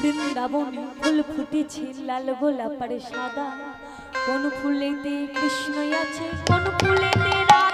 বৃন্দাবন ফুল ফুটেছে লাল গোলাপারে সাদা। কোন ফুলেতে কৃষ্ণ আছে কোন ফুলেতে রাধা